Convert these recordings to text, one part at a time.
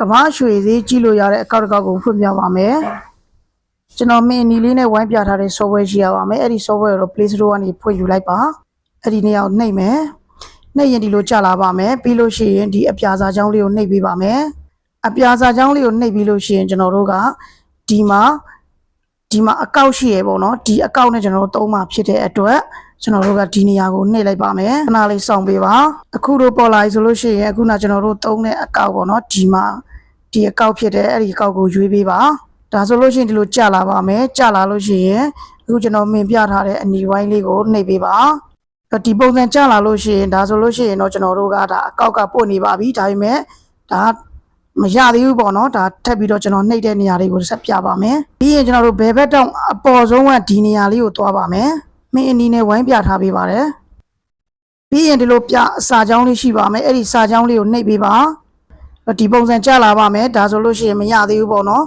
ကမ္ဘာရွှေဈေးကြည့်လို့ရတဲ့အကောက်တစ်ကောက်ကိုဖွင့်ပြပါမယ်ကျွန်တော်မင်းအနီလေးနဲ့ဝိုင်းပြထားတဲ့ software ရှိရပါမယ်အဲ့ဒီ software ကိုတော့ Play Store ကနေဖွင့်ယူလိုက်ပါအဲ့ဒီနေရာကိုနှိပ်မယ်နှိပ်ရင်ဒီလိုကြာလာပါမယ်ပြီးလို့ရှိရင်ဒီအပြာစာချောင်းလေးကိုနှိပ်ပေးပါမယ်အပြာစာချောင်းလေးကိုနှိပ်ပြီးလို့ရှိရင်ကျွန်တော်တို့ကဒီမှာဒီမှာအကောက်ရှိရပေါ့နော်ဒီအကောက်နဲ့ကျွန်တော်တို့သုံးမှာဖြစ်တဲ့အတွက် ကျွန်တော်တို့ကဒီနေရာကိုနှိပ်လိုက်ပါမယ်ခဏလေးစောင့်ပေးပါအခုတို့ပေါ်လာပြီဆိုလို့ရှိရင်အခုနကျွန်တော်တို့သုံးတဲ့အကောက်ပေါ့နော်ဒီမှာဒီအကောက်ဖြစ်တဲ့အဲ့ဒီအကောက်ကိုရွေးပေးပါဒါဆိုလို့ရှိရင်ဒီလိုကြာလာပါမယ်ကြာလာလို့ရှိရင်အခုကျွန်တော်မင်ပြထားတဲ့အနီဝိုင်းလေးကိုနှိပ်ပေးပါအဲ့ဒီပုံစံကြာလာလို့ရှိရင်ဒါဆိုလို့ရှိရင်တော့ကျွန်တော်တို့ကဒါအကောက်ကပို့နေပါပြီဒါပေမဲ့ဒါမရသေးဘူးပေါ့နော်ဒါထပ်ပြီးတော့ကျွန်တော်နှိပ်တဲ့နေရာလေးကိုဆက်ပြပါမယ်ပြီးရင်ကျွန်တော်တို့ဘယ်ဘက်တောင်အပေါ်ဆုံးကဒီနေရာလေးကိုသွားပါမယ် မင်းအနီနဲ့ဝိုင်းပြထားပေးပါတယ်ပြီးရင်ဒီလိုပြအစာချောင်းလေးရှိပါမယ်အဲ့ဒီစာချောင်းလေးကိုနှိပ်ပေးပါဒီပုံစံကြလာပါမယ်ဒါဆိုလို့ရှိရင်မရသေးဘူးပေါ့နော်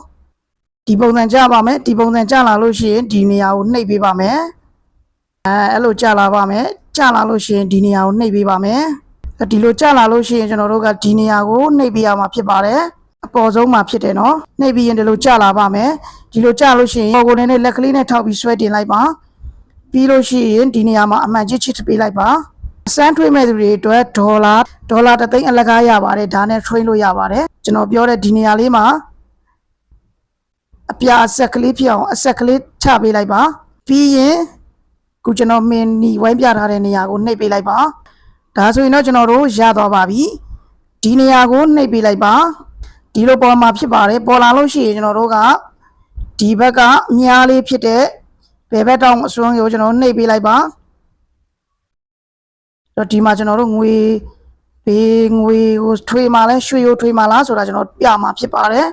ဒီပုံစံကြပါမယ်ဒီပုံစံကြလာလို့ရှိရင်ဒီနေရာကိုနှိပ်ပေးပါမယ်အဲအဲ့လိုကြလာပါမယ်ကြလာလို့ရှိရင်ဒီနေရာကိုနှိပ်ပေးပါမယ်ဒီလိုကြလာလို့ရှိရင်ကျွန်တော်တို့ကဒီနေရာကိုနှိပ်ပေးရမှာဖြစ်ပါတယ်အပေါ်ဆုံးမှာဖြစ်တယ်နော်နှိပ်ပြီးရင်ဒီလိုကြလာပါမယ်ဒီလိုကြလို့ရှိရင်ပေါ်ကိုယ်နဲ့လက်ကလေးနဲ့ထောက်ပြီးဆွဲတင်လိုက်ပါ ပြီးလို့ရှိရင်ဒီနေရာမှာအမှန်ချစ်ချစ်ပေးလိုက်ပါစမ်းထွေးမဲ့သူတွေအတွက်ဒေါ်လာဒေါ်လာတစ်သိန်းအလကားရပါတယ်ဒါနဲ့ train လို့ရပါတယ်ကျွန်တော်ပြောတဲ့ဒီနေရာလေးမှာအပြာအဆက်ကလေးဖြစ်အောင်အဆက်ကလေးချပေးလိုက်ပါပြီးရင်ခုကျွန်တော်မင်းနီဝိုင်းပြထားတဲ့နေရာကိုနှိပ်ပေးလိုက်ပါဒါဆိုရင်တော့ကျွန်တော်တို့ရသွားပါပြီဒီနေရာကိုနှိပ်ပေးလိုက်ပါဒီလိုပေါ်မှာဖြစ်ပါတယ်ပေါ်လာလို့ရှိရင်ကျွန်တော်တို့ကဒီဘက်ကအများလေးဖြစ်တဲ့ ဘယ်ဘက်တောင်အစွန်းကိုကျွန်တော်နှိပ်ပေးလိုက်ပါတော့ဒီမှာကျွန်တော်တို့ငွေဘေးငွေကိုထွေးမှလဲရွှေကိုထွေးမှလားဆိုတာကျွန်တော်ပြမှာဖြစ်ပါတယ်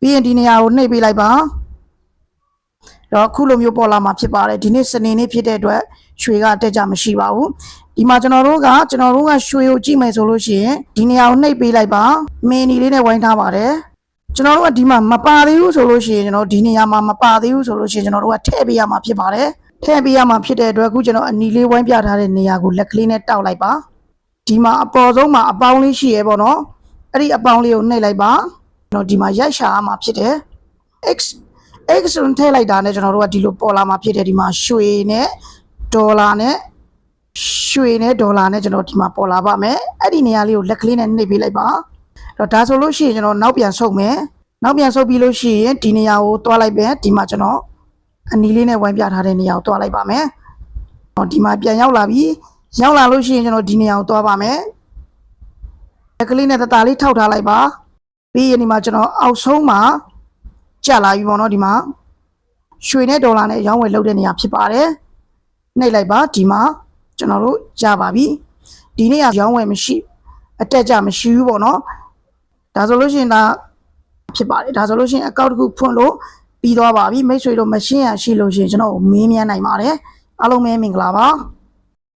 ပြီးရင်ဒီနေရာကိုနှိပ်ပေးလိုက်ပါတော့အခုလိုမျိုးပေါ်လာမှာဖြစ်ပါတယ်ဒီနေ့စနေနေ့ဖြစ်တဲ့အတွက်ရွှေကတက်ကြမရှိပါဘူးဒီမှာကျွန်တော်တို့ကကျွန်တော်တို့ကရွှေကိုကြည့်မယ်ဆိုလို့ရှိရင်ဒီနေရာကိုနှိပ်ပေးလိုက်ပါမင်းနီလေးနဲ့ဝိုင်းထားပါတယ် ကျွန်တော်တို့ကဒီမှာမပါသေးဘူးဆိုလို့ရှိရင်ကျွန်တော်ဒီနေရာမှာမပါသေးဘူးဆိုလို့ရှိရင်ကျွန်တော်တို့ကထည့်ပေးရမှာဖြစ်ပါတယ်ထည့်ပေးရမှာဖြစ်တဲ့အတွက်အခုကျွန်တော်အနီလေးဝိုင်းပြထားတဲ့နေရာကိုလက်ကလေးနဲ့တောက်လိုက်ပါဒီမှာအပေါ်ဆုံးမှာအပေါင်းလေးရှိရဲပေါ့နော်အဲ့ဒီအပေါင်းလေးကိုနှိပ်လိုက်ပါကျွန်တော်ဒီမှာရိုက်ရှာရမှာဖြစ်တယ် x x ဆိုထည့်လိုက်တာနဲ့ကျွန်တော်တို့ကဒီလိုပေါ်လာမှာဖြစ်တယ်ဒီမှာရွှေနဲ့ဒေါ်လာနဲ့ရွှေနဲ့ဒေါ်လာနဲ့ကျွန်တော်ဒီမှာပေါ်လာပါမယ်အဲ့ဒီနေရာလေးကိုလက်ကလေးနဲ့နှိပ်ပေးလိုက်ပါ တော့ဒါဆိုလို့ရှိရင်ကျွန်တော်နောက်ပြန်ဆုပ်မယ်နောက်ပြန်ဆုပ်ပြီးလို့ရှိရင်ဒီနေရာကိုတွားလိုက်ပဲဒီမှာကျွန်တော်အနီလေးနဲ့ဝိုင်းပြထားတဲ့နေရာကိုတွားလိုက်ပါမယ်ဟောဒီမှာပြန်ရောက်လာပြီရောက်လာလို့ရှိရင်ကျွန်တော်ဒီနေရာကိုတွားပါမယ်လက်ကလေးနဲ့တတလေးထောက်ထားလိုက်ပါပြီးရင်ဒီမှာကျွန်တော်အောက်ဆုံးမှာကြက်လာပြီပေါ့နော်ဒီမှာရွှေနဲ့ဒေါ်လာနဲ့ရောင်းဝယ်လုပ်တဲ့နေရာဖြစ်ပါတယ်နှိပ်လိုက်ပါဒီမှာကျွန်တော်တို့ကြပါပြီဒီနေ့ကရောင်းဝယ်မရှိအတက်ကြမရှိဘူးပေါ့နော် ဒါဆိုလို့ရှိရင်ဒါဖြစ်ပါတယ်ဒါဆိုလို့ရှိရင်အကောင့်တစ်ခုဖွင့်လို့ပြီးသွားပါပြီမိတ်ဆွေတို့မရှင်းရရှိလို့ရှိရင်ကျွန်တော်ကိုမေးမြန်းနိုင်ပါတယ်အားလုံးပဲမင်္ဂလာပါ